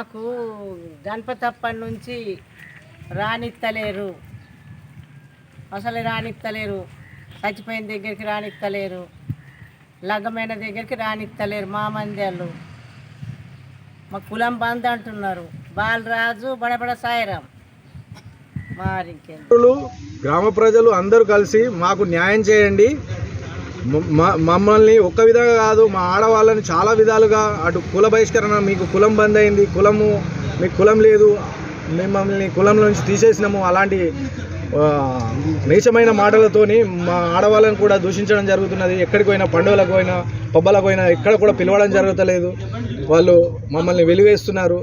మాకు గణపతప్పటి నుంచి రానిత్తలేరు. అసలు రానిత్తలేరు. చచ్చిపోయిన దగ్గరికి రానిత్తలేరు. లగ్గమైన దగ్గరికి రానిత్తలేరు మా మందిళ్ళు. మా కులం బంద్ అంటున్నారు. బాలరాజు బడబడ సాయిరాం. మరి గ్రామ ప్రజలు అందరూ కలిసి మాకు న్యాయం చేయండి. మమ్మల్ని ఒక్క విధంగా కాదు మా ఆడవాళ్ళని చాలా విధాలుగా అటు కుల బహిష్కరణ మీకు కులం బంద్ అయింది కులము మీకు కులం లేదు మిమ్మల్ని కులంలో నుంచి తీసేసినాము అలాంటి నీచమైన మాటలతోని మా ఆడవాళ్ళని కూడా దూషించడం జరుగుతున్నది. ఎక్కడికి పోయినా పండుగలకు పోయినా పబ్బలకు పోయినా ఎక్కడ కూడా పిలవడం జరుగుతలేదు. వాళ్ళు మమ్మల్ని వెలివేస్తున్నారు.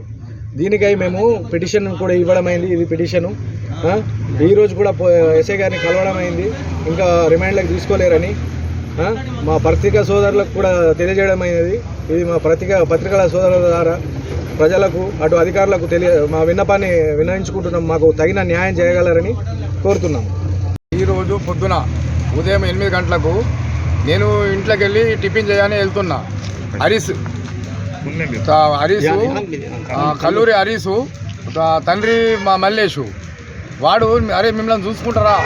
దీనికై మేము పిటిషన్ కూడా ఇవ్వడం అయింది. ఇది పిటిషను. ఈరోజు కూడా ఎస్ఐ గారిని కలవడం అయింది. ఇంకా రిమైండ్లకు తీసుకోలేరని మా పత్రికా సోదరులకు కూడా తెలియజేయడం అయినది ఇది మా పత్రిక పత్రికల సోదరుల ద్వారా ప్రజలకు అటు అధికారులకు తెలియ మా విన్నపాన్ని విన్నవించుకుంటున్నాం. మాకు తగిన న్యాయం చేయగలరని కోరుతున్నాం. ఈరోజు పొద్దున ఉదయం ఎనిమిది గంటలకు నేను ఇంట్లోకి వెళ్ళి టిఫిన్ చేయని వెళ్తున్నా. హరీస్ హరీసు ఆ, కల్లూరి హరీసు తండ్రి మా మల్లేషు. వాడు అరే మిమ్మల్ని చూసుకుంటారా?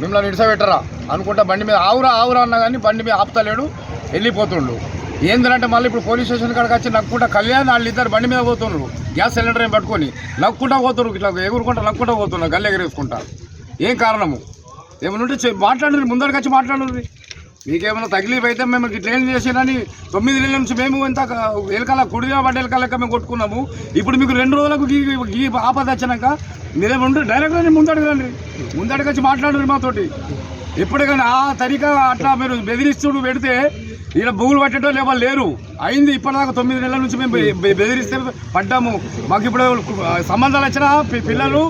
మిమ్మల్ని నిడిసబెట్టరా అనుకుంటా బండి మీద ఆవురా ఆవురా అన్నా కానీ బండి మీద ఆపుతలేడు వెళ్ళిపోతుండు. ఏంటంటే మళ్ళీ ఇప్పుడు పోలీస్ స్టేషన్ కాడికి వచ్చి నక్కుంటా కళ్యాణ్ వాళ్ళు ఇద్దరు బండి మీద పోతున్నారు గ్యాస్ సిలిండర్ ఏం పట్టుకొని నక్కుంటా పోతున్నారు ఇట్లా ఎగురుకుంటా నక్కుంటా పోతున్నారు గల్లెగరేసుకుంటా ఏం కారణము? ఏమైనా ఉంటే చె- మాట్లాడండి ముందరికి వచ్చి మాట్లాడండి మీకేమైనా తగిలిపు అయితే మేము ఇట్లా ఏం చేసినని తొమ్మిది నెలల నుంచి మేము ఎంత ఎలకల కుడిగా పడ్డ ఎలకల లెక్క మేము కొట్టుకున్నాము. ఇప్పుడు మీకు రెండు రోజులకు ఈ ఈ ఆపద వచ్చినాక మీరేముంటే డైరెక్ట్గా ముందడుగు రండి. ముందడుగు వచ్చి మాట్లాడండి మాతోటి. ఎప్పటికైనా ఆ తరిక అట్లా మీరు బెదిరిస్తుడు పెడితే ఇక్కడ భూములు పట్టేటో లేవా లేరు. అయింది ఇప్పటిదాకా తొమ్మిది నెలల నుంచి మేము బెదిరిస్తే పడ్డాము. మాకు ఇప్పుడు సంబంధాలు వచ్చినా పిల్లలు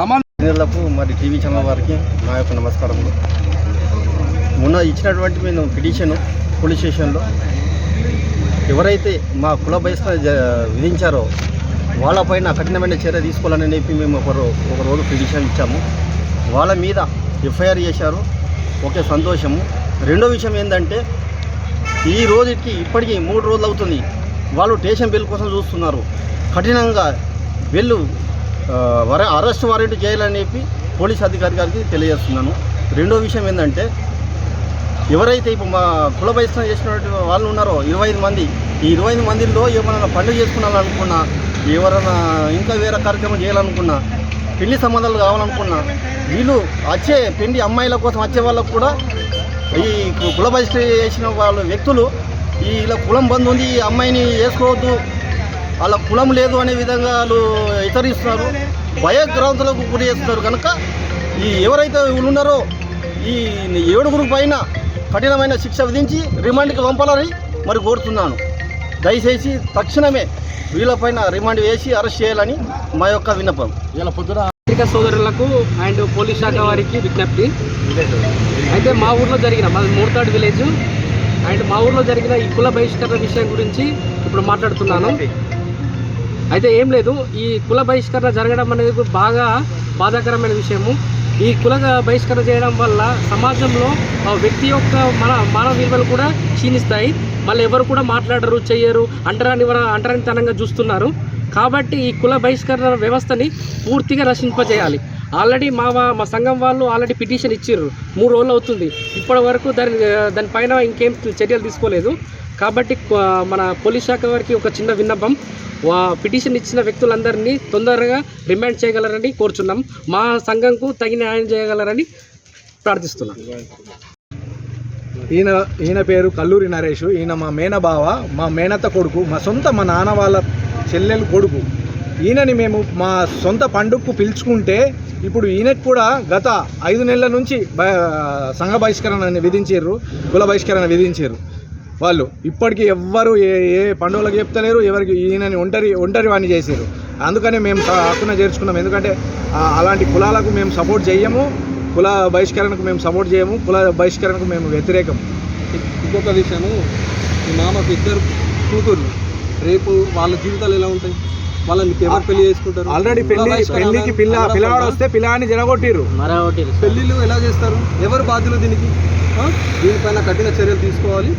సంబంధం మరి టీవీ ఛానల్ వారికి నా యొక్క నమస్కారములు. మొన్న ఇచ్చినటువంటి మేము పిటిషన్ పోలీస్ స్టేషన్లో. ఎవరైతే మా కుల బహిష్కరణ విధించారో వాళ్ళపైన కఠినమైన చర్య తీసుకోవాలని చెప్పి మేము ఒకరు ఒకరోజు ఒక రోజు పిటిషన్ ఇచ్చాము. వాళ్ళ మీద ఎఫ్ఐఆర్ చేశారు. ఓకే సంతోషము. రెండో విషయం ఏంటంటే ఈ రోజుకి ఇప్పటికీ మూడు రోజులు అవుతుంది. వాళ్ళు స్టేషన్ బిల్ కోసం చూస్తున్నారు. కఠినంగా వెళ్ళు వర అరెస్ట్ వారెంట్ చేయాలని చెప్పి పోలీస్ అధికారి గారికి తెలియజేస్తున్నాను. రెండో విషయం ఏంటంటే ఎవరైతే ఇప్పుడు మా కుల బహిష్కరణ చేసినటువంటి వాళ్ళు ఉన్నారో ఇరవై ఐదు మంది ఈ ఇరవై ఐదు మందిలో ఏమైనా పండుగ చేసుకున్నాలనుకున్నా ఎవరైనా ఇంకా వేరే కార్యక్రమం చేయాలనుకున్నా పెళ్ళి సంబంధాలు కావాలనుకున్నా వీళ్ళు వచ్చే పెళ్ళి అమ్మాయిల కోసం వచ్చే వాళ్ళకు కూడా ఈ కుల బహిష్కరణ చేసిన వాళ్ళ వ్యక్తులు ఈ ఇలా కులం బంద్ ఉంది ఈ అమ్మాయిని వేసుకోవద్దు వాళ్ళ కులం లేదు అనే విధంగా వాళ్ళు హెచ్చరిస్తున్నారు. భయగ్రాంతులకు గురి చేస్తున్నారు. కనుక ఈ ఎవరైతే వీళ్ళు ఉన్నారో ఈ ఏడుగురు పైన కఠినమైన శిక్ష విధించి రిమాండ్కి పంపాలని మరి కోరుతున్నాను. దయచేసి తక్షణమే వీళ్ళపైన రిమాండ్ వేసి అరెస్ట్ చేయాలని మా యొక్క విన్నపం. ఇలా పొద్దున పత్రికా సోదరులకు అండ్ పోలీస్ శాఖ వారికి విజ్ఞప్తి. అయితే మా ఊర్లో జరిగిన మాది మూర్తాడు విలేజ్ అండ్ మా ఊర్లో జరిగిన ఈ కుల బహిష్కరణ విషయం గురించి ఇప్పుడు మాట్లాడుతున్నాను. అయితే ఏం లేదు ఈ కుల బహిష్కరణ జరగడం అనేది బాగా బాధాకరమైన విషయము. ఈ కుల బహిష్కరణ చేయడం వల్ల సమాజంలో ఆ వ్యక్తి యొక్క మన మానవ విలువలు కూడా క్షీణిస్తాయి. మళ్ళీ ఎవరు కూడా మాట్లాడరు చెయ్యరు అంటరాని అంటరానితనంగా చూస్తున్నారు. కాబట్టి ఈ కుల బహిష్కరణ వ్యవస్థని పూర్తిగా రక్షింపజేయాలి. ఆల్రెడీ మా వా- మా సంఘం వాళ్ళు ఆల్రెడీ పిటిషన్ ఇచ్చిర్రు. మూడు రోజులు అవుతుంది. ఇప్పటి వరకు దాని దానిపైన ఇంకేం చర్యలు తీసుకోలేదు. కాబట్టి మన పోలీస్ శాఖ వారికి ఒక చిన్న విన్నపం. వా పిటిషన్ ఇచ్చిన వ్యక్తులందరినీ తొందరగా రిమాండ్ చేయగలరని కోరుచున్నాం. మా సంఘంకు తగిన న్యాయం చేయగలరని ప్రార్థిస్తున్నాం. ఈయన ఈయన పేరు కల్లూరి నరేష్. ఈయన మా మేనబావ మా మేనత్త కొడుకు మా సొంత మా నాన్న వాళ్ళ చెల్లెలు కొడుకు. ఈయనని మేము మా సొంత పండుగకు పిలుచుకుంటే ఇప్పుడు ఈయనకు కూడా గత ఐదు నెలల నుంచి బ సంఘ బహిష్కరణ విధించారు కుల బహిష్కరణ విధించారు వాళ్ళు ఇప్పటికీ ఎవ్వరు ఏ ఏ పండుగలకు చెప్తలేరు ఎవరికి ఈయనని ఒంటరి ఒంటరి వాడిని చేశారు అందుకనే మేము హక్కున చేర్చుకున్నాం. ఎందుకంటే అలాంటి కులాలకు మేము సపోర్ట్ చేయము కుల బహిష్కరణకు మేము సపోర్ట్ చేయము కుల బహిష్కరణకు మేము వ్యతిరేకం. ఇంకొక విషయము ఈ మామకు ఇద్దరు కూతుర్లు. రేపు వాళ్ళ జీవితాలు ఎలా ఉంటాయి? వాళ్ళని ఎవరు పెళ్ళి చేసుకుంటారు? ఆల్రెడీ పెళ్ళి పెళ్ళికి పిల్ల పిల్లవాడు వస్తే పిల్లాన్ని జరగొట్టిర్రు మరొకటి పెళ్ళిళ్ళు ఎలా చేస్తారు? ఎవరు బాధ్యులు దీనికి? దీనిపైన కఠిన చర్యలు తీసుకోవాలి.